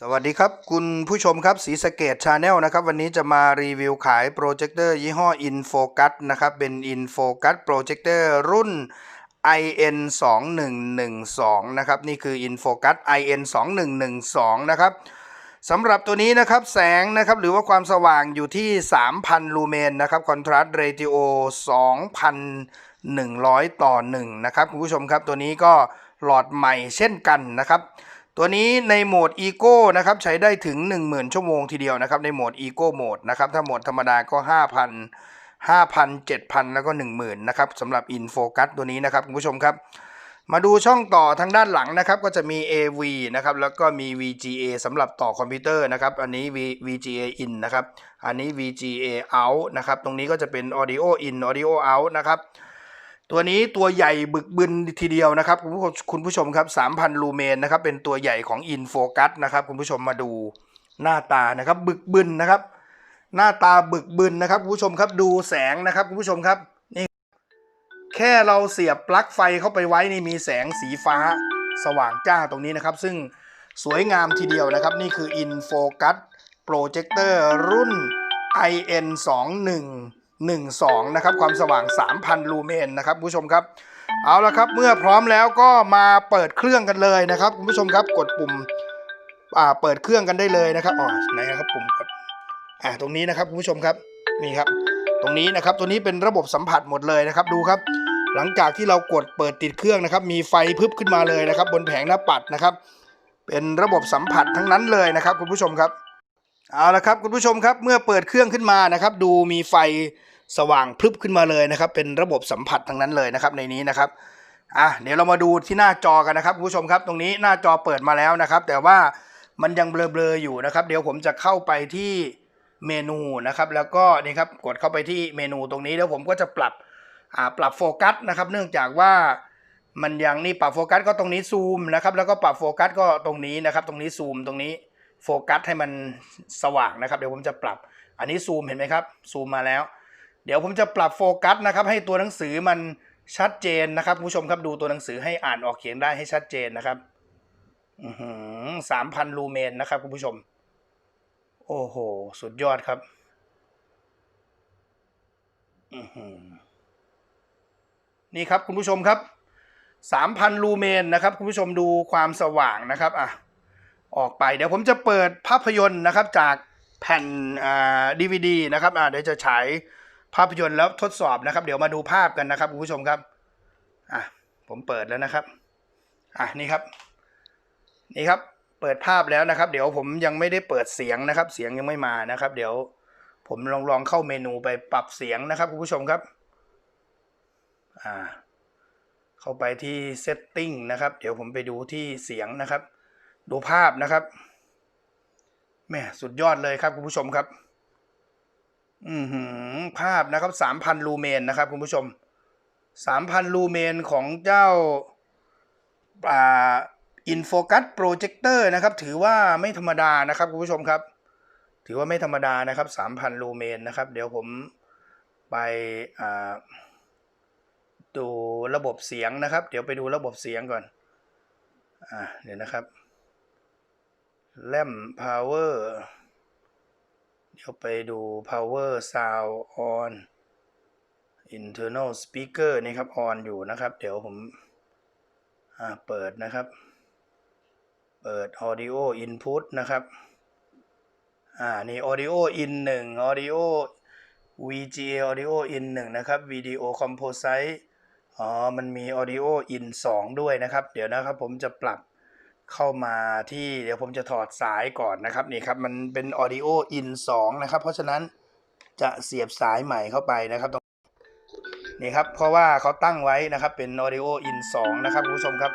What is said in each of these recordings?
สวัสดีครับ คุณผู้ชมครับสีสเกตชาแนลนะครับ วันนี้จะมารีวิวขายโปรเจคเตอร์ยี่ห้อ InFocus นะครับ เป็น InFocus โปรเจคเตอร์รุ่น IN 2 1 1 2นะครับ นี่คือ InFocus IN 2 1 1 2นะครับสำหรับตัวนี้นะครับแสงนะครับหรือว่าความสว่างอยู่ที่ 3,000 ลูเมนนะครับคอนทราสต์เรติโอ2,100 ต่อ 1 นะครับ คุณผู้ชมครับตัวนี้ก็หลอดใหม่เช่นกันนะครับ ตัวนี้ในโหมด Eco นะครับใช้ได้ถึง 10,000 ชั่วโมงทีเดียวนะครับในโหมด Eco โหมดนะครับถ้าโหมดธรรมดาก็ 5,000 5,000 7,000 แล้วก็ 10,000นะครับสำหรับ InFocus ตัวนี้นะครับคุณผู้ชมครับมาดูช่องต่อทางด้านหลังนะครับ ก็จะมี AV นะครับแล้วก็มี VGA สำหรับต่อคอมพิวเตอร์นะครับ อันนี้ V VGA in นะครับ อันนี้ VGA out นะครับ ตรงนี้ก็จะเป็น Audio in Audio out นะครับ ตัวนี้ตัวใหญ่บึกบึนทีเดียวนะครับคุณผู้ชมคุณผู้ชมครับ 3,000 ลูเมนนะครับเป็นตัวใหญ่ของ InFocus นะครับคุณผู้ชมมาดูหน้าตานะครับบึกบึนนะครับ หน้าตาบึกบึนนะครับคุณผู้ชมครับดูแสงนะครับคุณผู้ชมครับนี่แค่เราเสียบปลั๊กไฟเข้าไปไว้นี่มีแสงสีฟ้าสว่างจ้าตรงนี้นะครับ ซึ่งสวยงามทีเดียวนะครับ นี่คือ InFocus Projector รุ่น IN 2 1 1 2 นะครับ ความสว่าง 3,000 ลูเมนนะครับผู้ชมครับ เอาละครับ เมื่อพร้อมแล้วก็มาเปิดเครื่องกันเลยนะครับคุณผู้ชมครับกดปุ่มอ่าเปิดเครื่องกันได้เลยนะครับอ๋อไหนนะครับปุ่มกดอ่าตรงนี้นะครับคุณผู้ชมครับนี่ครับ ตรงนี้นะครับตัวนี้เป็นระบบสัมผัสหมดเลยนะครับดูครับ หลังจากที่เรากดเปิดติดเครื่องนะครับ มีไฟพึบขึ้นมาเลยนะครับ บนแผงหน้าปัดนะครับ เป็นระบบสัมผัสทั้งนั้นเลยนะครับคุณผู้ชมครับเอาละครับคุณผู้ชมครับเมื่อเปิดเครื่องขึ้นมานะครับ ดูมีไฟ สว่างพลึบขึ้นมาเลยนะครับ เป็นระบบสัมผัสทั้งนั้นเลยนะครับในนี้นะครับอะเดี๋ยวเรามาดูที่หน้าจอกันนะครับคุณผู้ชมครับ ตรงนี้หน้าจอเปิดมาแล้วนะครับ แต่ว่ามันยังเบลอๆอยู่นะครับ เดี๋ยวผมจะเข้าไปที่เมนูนะครับ แล้วก็นี่ครับกดเข้าไปที่เมนูตรงนี้แล้วผมก็จะปรับอ่าปรับโฟกัสนะครับ เนื่องจากว่ามันยังนี่ปรับโฟกัสก็ตรงนี้ซูมนะครับแล้วก็ปรับโฟกัสก็ตรงนี้นะครับ ตรงนี้ซูมตรงนี้โฟกัสให้มันสว่างนะครับ เดี๋ยวผมจะปรับ อันนี้ซูมเห็นไหมครับซูมมาแล้ว เดี๋ยวผมจะปรับโฟกัสนะครับให้ตัวหนังสือมันชัดเจนนะครับผู้ชมครับดูตัวหนังสือให้อ่านออกเขียนได้ให้ชัดเจนนะครับสามพันลูเมนนะครับคุณผู้ชม โอ้โห สุดยอดครับนี่ครับคุณผู้ชมครับสามพันลูเมนนะครับคุณผู้ชมดูความสว่างนะครับอะออกไปเดี๋ยวผมจะเปิดภาพยนตร์นะครับจากแผ่นดีวีดีนะครับอ่าเดี๋ยวจะฉาย ภาพยนตร์แล้วทดสอบนะครับ เดี๋ยวมาดูภาพกันนะครับคุณผู้ชมครับอะผมเปิดแล้วนะครับอะนี่ครับ นี่ครับ เปิดภาพแล้วนะครับ เดี๋ยวผมยังไม่ได้เปิดเสียงนะครับ เสียงยังไม่มานะครับ เดี๋ยวผมลองลองเข้าเมนูไปปรับเสียงนะครับคุณผู้ชมครับอ่าเข้าไปที่ setting นะครับ เดี๋ยวผมไปดูที่เสียงนะครับ ดูภาพนะครับแม่สุดยอดเลยครับคุณผู้ชมครับ อือหือภาพนะครับสามพันลูเมนนะครับคุณผู้ชมสามพันลูเมนของเจ้าอ่าอินโฟกัสโปรเจคเตอร์นะครับ ถือว่าไม่ธรรมดานะครับคุณผู้ชมครับ ถือว่าไม่ธรรมดานะครับสามพันลูเมนนะครับ เดี๋ยวผมไปอ่าดูระบบเสียงนะครับ เดี๋ยวไปดูระบบเสียงก่อนอ่าเดี๋ยวนะครับแลม power เเดี๋ยวไปดู power sound on internal speaker นี่ครับ on อยู่นะครับ เดี๋ยวผมเปิดนะครับ เปิด audio input นะครับ อ่า นี่ audio in 1 audio VGA audio in 1นะครับ video composite อ๋อ มันมี audio in 2 ด้วยนะครับ เดี๋ยวนะครับผมจะปรับ เข้ามาที่เดี๋ยวผมจะถอดสายก่อนนะครับนี่ครับมันเป็น audio in 2 นะครับ เพราะฉะนั้นจะเสียบสายใหม่เข้าไปนะครับตรงนี่ครับเพราะว่าเขาตั้งไว้นะครับเป็น audio in 2 นะครับคุณผู้ชมครับ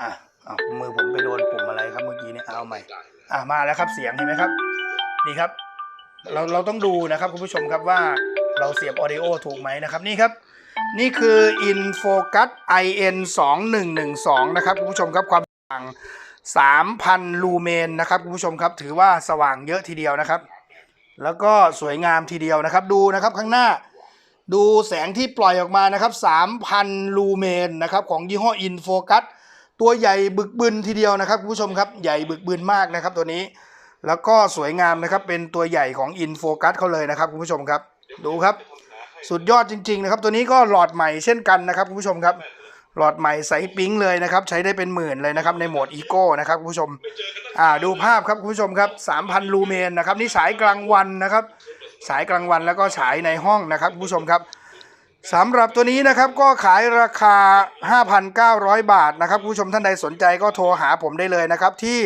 อะเอามือผมไปโดนปุ่มอะไรครับเมื่อกี้เนี่ยเอาใหม่อะมาแล้วครับเสียงเห็นไหมครับนี่ครับ เราเราต้องดูนะครับคุณผู้ชมครับว่าเราเสียบ audio ถูกไหมนะครับนี่ครับนี่คือ InFocus IN 2112 นะครับคุณผู้ชมครับความาง3,000 ลูเมนนะครับคุณผู้ชมครับถือว่าสว่างเยอะทีเดียวนะครับ แล้วก็สวยงามทีเดียวนะครับ ดูนะครับข้างหน้าดูแสงที่ปล่อยออกมานะครับ 3,000 ลูเมนนะครับของยี่ห้อ InFocus ตัวใหญ่บึกบึนทีเดียวนะครับคุณผู้ชมครับใหญ่บึกบึนมากนะครับตัวนี้ แล้วก็สวยงามนะครับเป็นตัวใหญ่ของอินโฟกัสเขาเลยนะครับคุณผู้ชมครับ ดูครับ สุดยอดจริง ๆ นะครับ ตัวนี้ก็หลอดใหม่เช่นกันนะครับคุณผู้ชมครับ หลอดใหม่ใสปิ๊งเลยนะครับ ใช้ได้เป็นหมื่นเลยนะครับในโหมดอีโก้นะครับคุณผู้ชมอ่าดูภาพครับคุณผู้ชมครับ3,000ลูเมนนะครับนี่ฉายกลางวันนะครับฉายกลางวันแล้วก็ฉายในห้องนะครับคุณผู้ชมครับสำหรับตัวนี้นะครับก็ขายราคา 5,900 บาทนะครับคุณผู้ชมท่านใดสนใจก็โทรหาผมได้เลยนะครับ ที่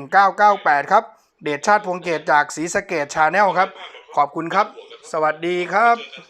0815851998 ครับ เดชชาติพวงเกตจากศรีสะเกดชาแนลครับ ขอบคุณครับ สวัสดีครับ